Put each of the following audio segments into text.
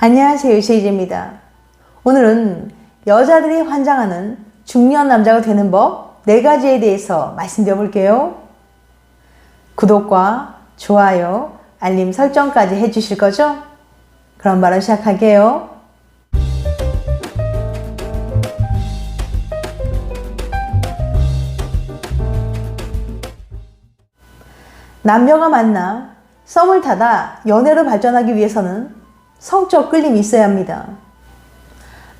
안녕하세요. she이지입니다. 오늘은 여자들이 환장하는 중년 남자가 되는 법네 가지에 대해서 말씀드려 볼게요. 구독과 좋아요, 알림 설정까지 해주실 거죠? 그럼 바로 시작할게요. 남녀가 만나 썸을 타다 연애로 발전하기 위해서는 성적 끌림이 있어야 합니다.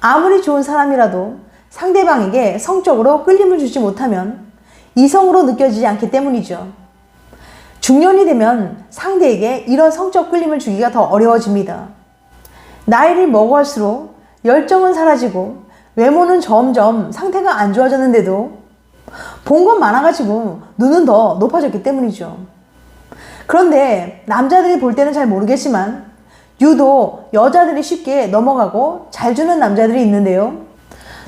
아무리 좋은 사람이라도 상대방에게 성적으로 끌림을 주지 못하면 이성으로 느껴지지 않기 때문이죠. 중년이 되면 상대에게 이런 성적 끌림을 주기가 더 어려워집니다. 나이를 먹어갈수록 열정은 사라지고 외모는 점점 상태가 안 좋아졌는데도 본 건 많아가지고 눈은 더 높아졌기 때문이죠. 그런데 남자들이 볼 때는 잘 모르겠지만 유독 여자들이 쉽게 넘어가고 잘 주는 남자들이 있는데요.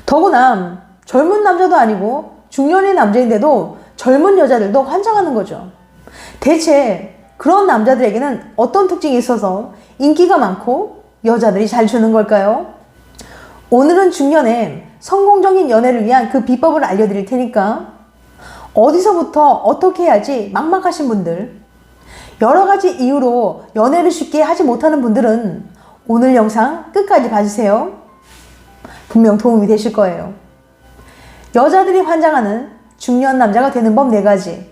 더구나 젊은 남자도 아니고 중년의 남자인데도 젊은 여자들도 환장하는 거죠. 대체 그런 남자들에게는 어떤 특징이 있어서 인기가 많고 여자들이 잘 주는 걸까요? 오늘은 중년에 성공적인 연애를 위한 그 비법을 알려드릴 테니까 어디서부터 어떻게 해야지 막막하신 분들 여러 가지 이유로 연애를 쉽게 하지 못하는 분들은 오늘 영상 끝까지 봐주세요. 분명 도움이 되실 거예요. 여자들이 환장하는 중년 남자가 되는 법 4가지.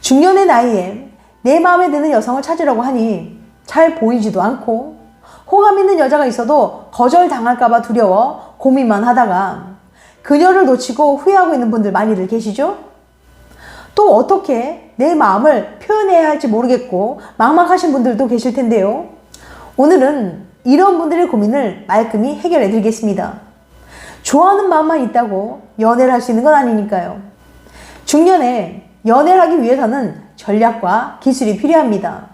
중년의 나이에 내 마음에 드는 여성을 찾으려고 하니 잘 보이지도 않고 호감 있는 여자가 있어도 거절당할까봐 두려워 고민만 하다가 그녀를 놓치고 후회하고 있는 분들 많이들 계시죠? 또 어떻게 내 마음을 표현해야 할지 모르겠고 막막하신 분들도 계실 텐데요. 오늘은 이런 분들의 고민을 말끔히 해결해 드리겠습니다. 좋아하는 마음만 있다고 연애를 할 수 있는 건 아니니까요. 중년에 연애를 하기 위해서는 전략과 기술이 필요합니다.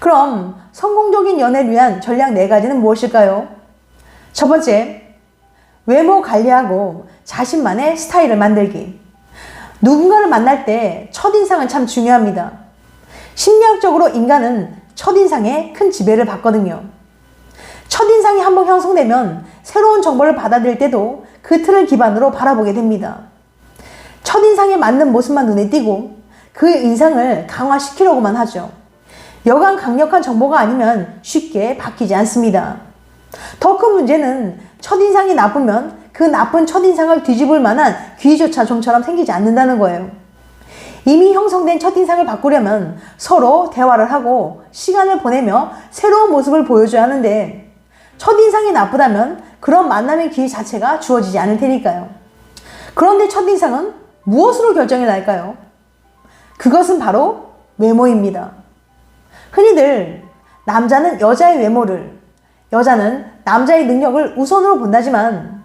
그럼 성공적인 연애를 위한 전략 4가지는 무엇일까요? 첫 번째, 외모 관리하고 자신만의 스타일을 만들기. 누군가를 만날 때 첫인상은 참 중요합니다. 심리학적으로 인간은 첫인상에 큰 지배를 받거든요. 첫인상이 한번 형성되면 새로운 정보를 받아들일 때도 그 틀을 기반으로 바라보게 됩니다. 첫인상에 맞는 모습만 눈에 띄고 그 인상을 강화시키려고만 하죠. 여간 강력한 정보가 아니면 쉽게 바뀌지 않습니다. 더 큰 문제는 첫인상이 나쁘면 그 나쁜 첫인상을 뒤집을 만한 기회조차 좀처럼 생기지 않는다는 거예요. 이미 형성된 첫인상을 바꾸려면 서로 대화를 하고 시간을 보내며 새로운 모습을 보여줘야 하는데 첫인상이 나쁘다면 그런 만남의 기회 자체가 주어지지 않을 테니까요. 그런데 첫인상은 무엇으로 결정이 날까요? 그것은 바로 외모입니다. 흔히들 남자는 여자의 외모를, 여자는 남자의 능력을 우선으로 본다지만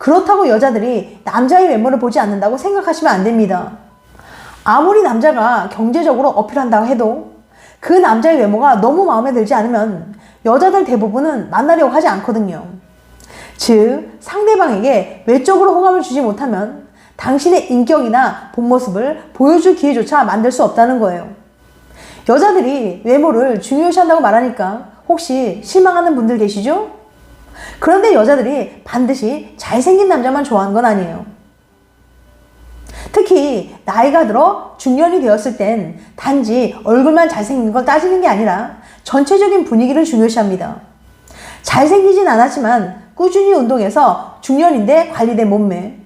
그렇다고 여자들이 남자의 외모를 보지 않는다고 생각하시면 안 됩니다. 아무리 남자가 경제적으로 어필한다고 해도 그 남자의 외모가 너무 마음에 들지 않으면 여자들 대부분은 만나려고 하지 않거든요. 즉, 상대방에게 외적으로 호감을 주지 못하면 당신의 인격이나 본 모습을 보여줄 기회조차 만들 수 없다는 거예요. 여자들이 외모를 중요시한다고 말하니까 혹시 실망하는 분들 계시죠? 그런데 여자들이 반드시 잘생긴 남자만 좋아하는 건 아니에요. 특히 나이가 들어 중년이 되었을 땐 단지 얼굴만 잘생긴 걸 따지는 게 아니라 전체적인 분위기를 중요시합니다. 잘생기진 않았지만 꾸준히 운동해서 중년인데 관리된 몸매,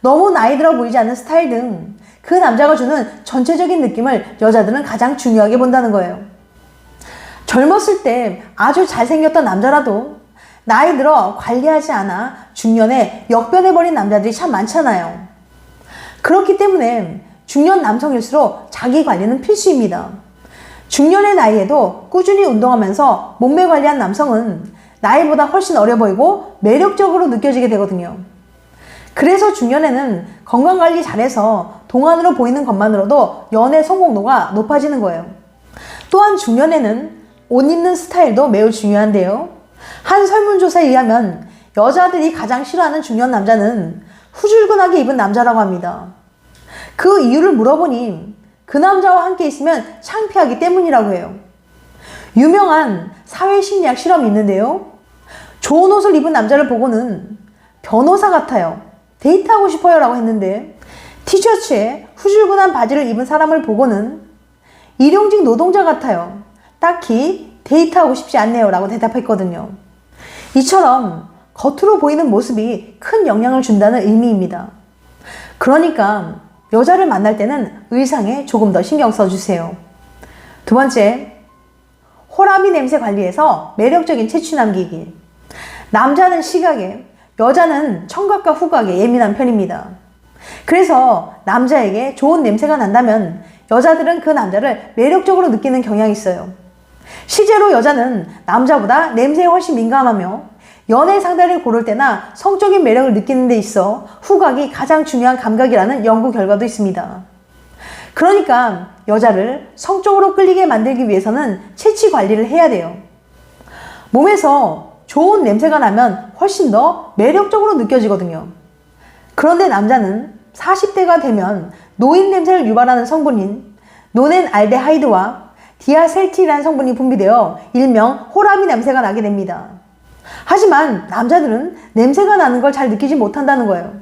너무 나이 들어 보이지 않는 스타일 등 그 남자가 주는 전체적인 느낌을 여자들은 가장 중요하게 본다는 거예요. 젊었을 때 아주 잘생겼던 남자라도 나이 들어 관리하지 않아 중년에 역변해버린 남자들이 참 많잖아요. 그렇기 때문에 중년 남성일수록 자기 관리는 필수입니다. 중년의 나이에도 꾸준히 운동하면서 몸매 관리한 남성은 나이보다 훨씬 어려 보이고 매력적으로 느껴지게 되거든요. 그래서 중년에는 건강관리 잘해서 동안으로 보이는 것만으로도 연애 성공도가 높아지는 거예요. 또한 중년에는 옷 입는 스타일도 매우 중요한데요. 한 설문조사에 의하면 여자들이 가장 싫어하는 중년 남자는 후줄근하게 입은 남자라고 합니다. 그 이유를 물어보니 그 남자와 함께 있으면 창피하기 때문이라고 해요. 유명한 사회심리학 실험이 있는데요. 좋은 옷을 입은 남자를 보고는 변호사 같아요. 데이트하고 싶어요. 라고 했는데 티셔츠에 후줄근한 바지를 입은 사람을 보고는 일용직 노동자 같아요. 딱히 데이트하고 싶지 않네요. 라고 대답했거든요. 이처럼 겉으로 보이는 모습이 큰 영향을 준다는 의미입니다. 그러니까 여자를 만날 때는 의상에 조금 더 신경 써주세요. 두 번째, 호라비 냄새 관리에서 매력적인 채취 남기기. 남자는 시각에, 여자는 청각과 후각에 예민한 편입니다. 그래서 남자에게 좋은 냄새가 난다면 여자들은 그 남자를 매력적으로 느끼는 경향이 있어요. 실제로 여자는 남자보다 냄새에 훨씬 민감하며 연애 상대를 고를 때나 성적인 매력을 느끼는 데 있어 후각이 가장 중요한 감각이라는 연구 결과도 있습니다. 그러니까 여자를 성적으로 끌리게 만들기 위해서는 채취 관리를 해야 돼요. 몸에서 좋은 냄새가 나면 훨씬 더 매력적으로 느껴지거든요. 그런데 남자는 40대가 되면 노인 냄새를 유발하는 성분인 노넨 알데하이드와 디아셀티라는 성분이 분비되어 일명 호라비 냄새가 나게 됩니다. 하지만 남자들은 냄새가 나는 걸 잘 느끼지 못한다는 거예요.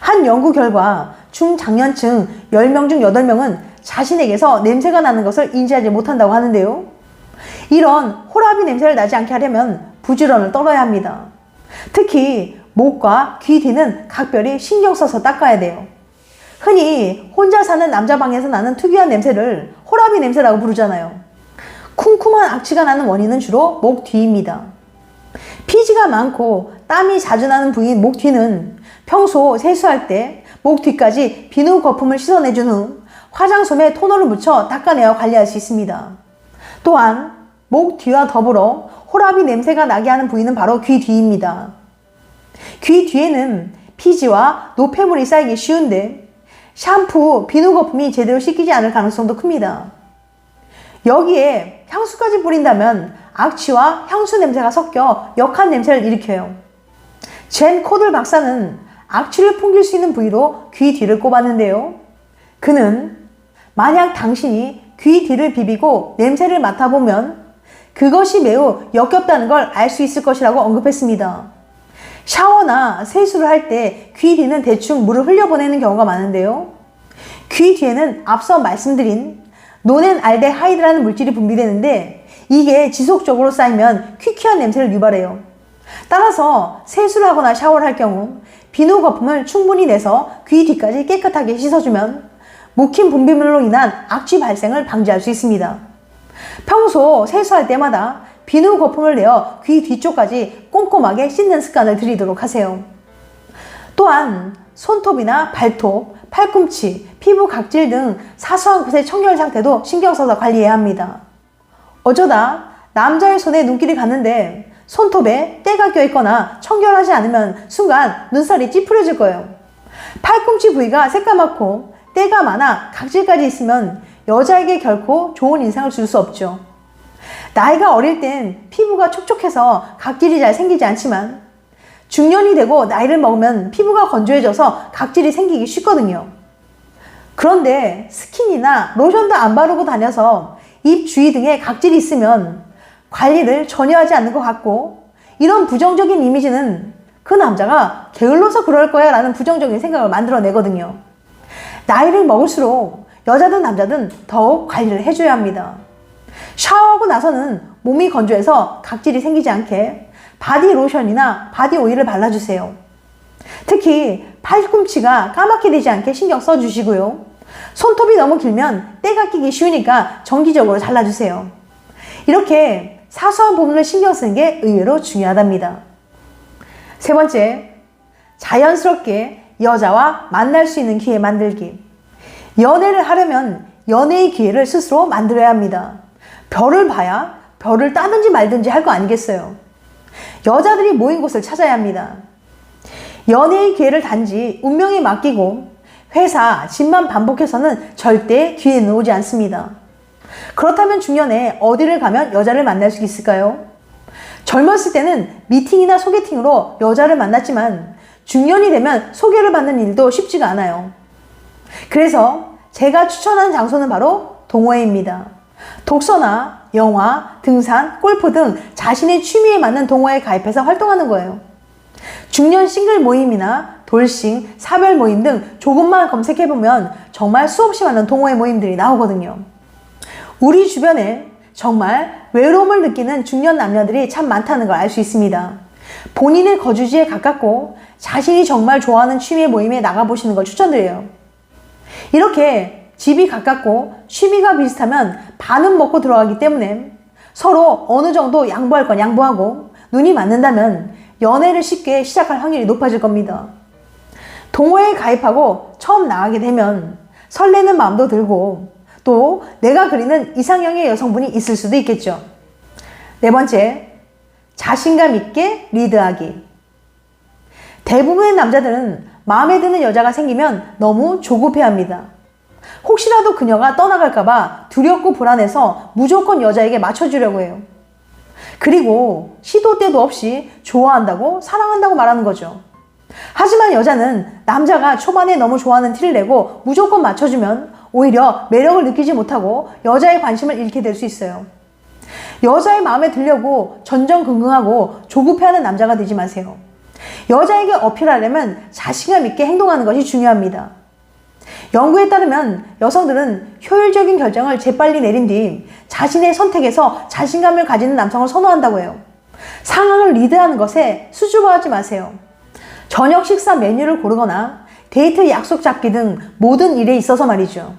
한 연구 결과 중장년층 10명 중 8명은 자신에게서 냄새가 나는 것을 인지하지 못한다고 하는데요. 이런 호라비 냄새를 나지 않게 하려면 부지런을 떨어야 합니다. 특히 목과 귀 뒤는 각별히 신경 써서 닦아야 돼요. 흔히 혼자 사는 남자 방에서 나는 특유한 냄새를 호라비 냄새라고 부르잖아요. 쿰쿰한 악취가 나는 원인은 주로 목 뒤입니다. 피지가 많고 땀이 자주 나는 부위인 목 뒤는 평소 세수할 때 목 뒤까지 비누 거품을 씻어내준 후 화장솜에 토너를 묻혀 닦아내어 관리할 수 있습니다. 또한 목 뒤와 더불어 호라비 냄새가 나게 하는 부위는 바로 귀 뒤입니다. 귀 뒤에는 피지와 노폐물이 쌓이기 쉬운데 샴푸, 비누 거품이 제대로 씻기지 않을 가능성도 큽니다. 여기에 향수까지 뿌린다면 악취와 향수 냄새가 섞여 역한 냄새를 일으켜요. 젠 코들 박사는 악취를 풍길 수 있는 부위로 귀 뒤를 꼽았는데요. 그는 만약 당신이 귀 뒤를 비비고 냄새를 맡아보면 그것이 매우 역겹다는 걸 알 수 있을 것이라고 언급했습니다. 샤워나 세수를 할 때 귀 뒤는 대충 물을 흘려보내는 경우가 많은데요. 귀 뒤에는 앞서 말씀드린 노넨 알데하이드라는 물질이 분비되는데 이게 지속적으로 쌓이면 퀴퀴한 냄새를 유발해요. 따라서 세수를 하거나 샤워를 할 경우 비누 거품을 충분히 내서 귀 뒤까지 깨끗하게 씻어주면 묵힌 분비물로 인한 악취 발생을 방지할 수 있습니다. 평소 세수할 때마다 비누 거품을 내어 귀 뒤쪽까지 꼼꼼하게 씻는 습관을 들이도록 하세요. 또한 손톱이나 발톱, 팔꿈치, 피부 각질 등 사소한 곳의 청결 상태도 신경 써서 관리해야 합니다. 어쩌다 남자의 손에 눈길이 갔는데 손톱에 때가 껴있거나 청결하지 않으면 순간 눈살이 찌푸려질 거예요. 팔꿈치 부위가 새까맣고 때가 많아 각질까지 있으면 여자에게 결코 좋은 인상을 줄 수 없죠. 나이가 어릴 땐 피부가 촉촉해서 각질이 잘 생기지 않지만 중년이 되고 나이를 먹으면 피부가 건조해져서 각질이 생기기 쉽거든요. 그런데 스킨이나 로션도 안 바르고 다녀서 입 주위 등에 각질이 있으면 관리를 전혀 하지 않는 것 같고 이런 부정적인 이미지는 그 남자가 게을러서 그럴 거야 라는 부정적인 생각을 만들어내거든요. 나이를 먹을수록 여자든 남자든 더욱 관리를 해줘야 합니다. 샤워하고 나서는 몸이 건조해서 각질이 생기지 않게 바디 로션이나 바디 오일을 발라주세요. 특히 팔꿈치가 까맣게 되지 않게 신경 써주시고요. 손톱이 너무 길면 때가 끼기 쉬우니까 정기적으로 잘라주세요. 이렇게 사소한 부분을 신경 쓰는 게 의외로 중요하답니다. 세 번째, 자연스럽게 여자와 만날 수 있는 기회 만들기. 연애를 하려면 연애의 기회를 스스로 만들어야 합니다. 별을 봐야 별을 따든지 말든지 할 거 아니겠어요. 여자들이 모인 곳을 찾아야 합니다. 연애의 기회를 단지 운명에 맡기고 회사, 집만 반복해서는 절대 기회는 오지 않습니다. 그렇다면 중년에 어디를 가면 여자를 만날 수 있을까요? 젊었을 때는 미팅이나 소개팅으로 여자를 만났지만 중년이 되면 소개를 받는 일도 쉽지가 않아요. 그래서 제가 추천하는 장소는 바로 동호회입니다. 독서나 영화, 등산, 골프 등 자신의 취미에 맞는 동호회에 가입해서 활동하는 거예요. 중년 싱글 모임이나 돌싱, 사별 모임 등 조금만 검색해보면 정말 수없이 많은 동호회 모임들이 나오거든요. 우리 주변에 정말 외로움을 느끼는 중년 남녀들이 참 많다는 걸 알 수 있습니다. 본인의 거주지에 가깝고 자신이 정말 좋아하는 취미 모임에 나가보시는 걸 추천드려요. 이렇게 집이 가깝고 취미가 비슷하면 반은 먹고 들어가기 때문에 서로 어느 정도 양보할 건 양보하고 눈이 맞는다면 연애를 쉽게 시작할 확률이 높아질 겁니다. 동호회에 가입하고 처음 나가게 되면 설레는 마음도 들고 또 내가 그리는 이상형의 여성분이 있을 수도 있겠죠. 네 번째, 자신감 있게 리드하기. 대부분의 남자들은 마음에 드는 여자가 생기면 너무 조급해 합니다. 혹시라도 그녀가 떠나갈까봐 두렵고 불안해서 무조건 여자에게 맞춰주려고 해요. 그리고 시도 때도 없이 좋아한다고 사랑한다고 말하는 거죠. 하지만 여자는 남자가 초반에 너무 좋아하는 티를 내고 무조건 맞춰주면 오히려 매력을 느끼지 못하고 여자의 관심을 잃게 될 수 있어요. 여자의 마음에 들려고 전전긍긍하고 조급해하는 남자가 되지 마세요. 여자에게 어필하려면 자신감 있게 행동하는 것이 중요합니다. 연구에 따르면 여성들은 효율적인 결정을 재빨리 내린 뒤 자신의 선택에서 자신감을 가지는 남성을 선호한다고 해요. 상황을 리드하는 것에 수줍어하지 마세요. 저녁 식사 메뉴를 고르거나 데이트 약속 잡기 등 모든 일에 있어서 말이죠.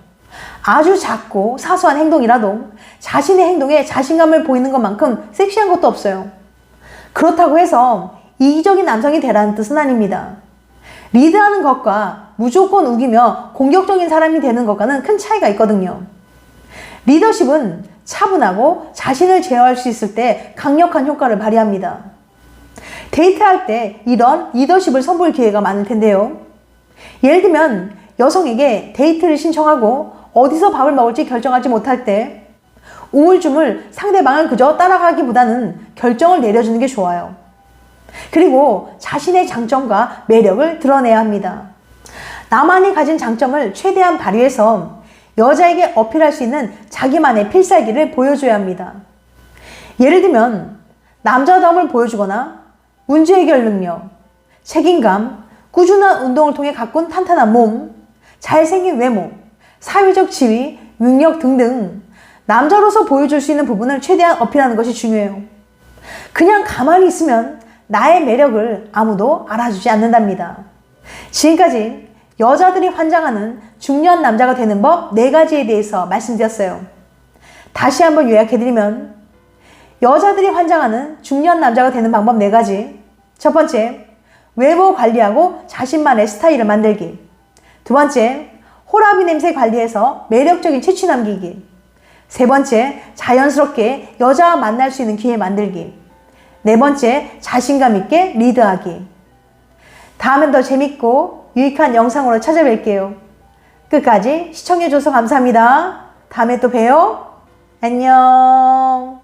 아주 작고 사소한 행동이라도 자신의 행동에 자신감을 보이는 것만큼 섹시한 것도 없어요. 그렇다고 해서 이기적인 남성이 되라는 뜻은 아닙니다. 리드하는 것과 무조건 우기며 공격적인 사람이 되는 것과는 큰 차이가 있거든요. 리더십은 차분하고 자신을 제어할 수 있을 때 강력한 효과를 발휘합니다. 데이트할 때 이런 리더십을 선보일 기회가 많을 텐데요. 예를 들면 여성에게 데이트를 신청하고 어디서 밥을 먹을지 결정하지 못할 때 우물쭈물 상대방을 그저 따라가기보다는 결정을 내려주는 게 좋아요. 그리고 자신의 장점과 매력을 드러내야 합니다. 나만이 가진 장점을 최대한 발휘해서 여자에게 어필할 수 있는 자기만의 필살기를 보여줘야 합니다. 예를 들면 남자다움을 보여주거나 문제 해결 능력, 책임감, 꾸준한 운동을 통해 가꾼 탄탄한 몸, 잘생긴 외모, 사회적 지위, 능력 등등 남자로서 보여줄 수 있는 부분을 최대한 어필하는 것이 중요해요. 그냥 가만히 있으면 나의 매력을 아무도 알아주지 않는답니다. 지금까지 여자들이 환장하는 중년 남자가 되는 법 4가지에 대해서 말씀드렸어요. 다시 한번 요약해드리면 여자들이 환장하는 중년 남자가 되는 방법 4가지 첫 번째, 외모 관리하고 자신만의 스타일을 만들기 두 번째, 호라비 냄새 관리해서 매력적인 채취 남기기 세 번째, 자연스럽게 여자와 만날 수 있는 기회 만들기 네 번째, 자신감 있게 리드하기. 다음엔 더 재밌고 유익한 영상으로 찾아뵐게요. 끝까지 시청해줘서 감사합니다. 다음에 또 봬요. 안녕.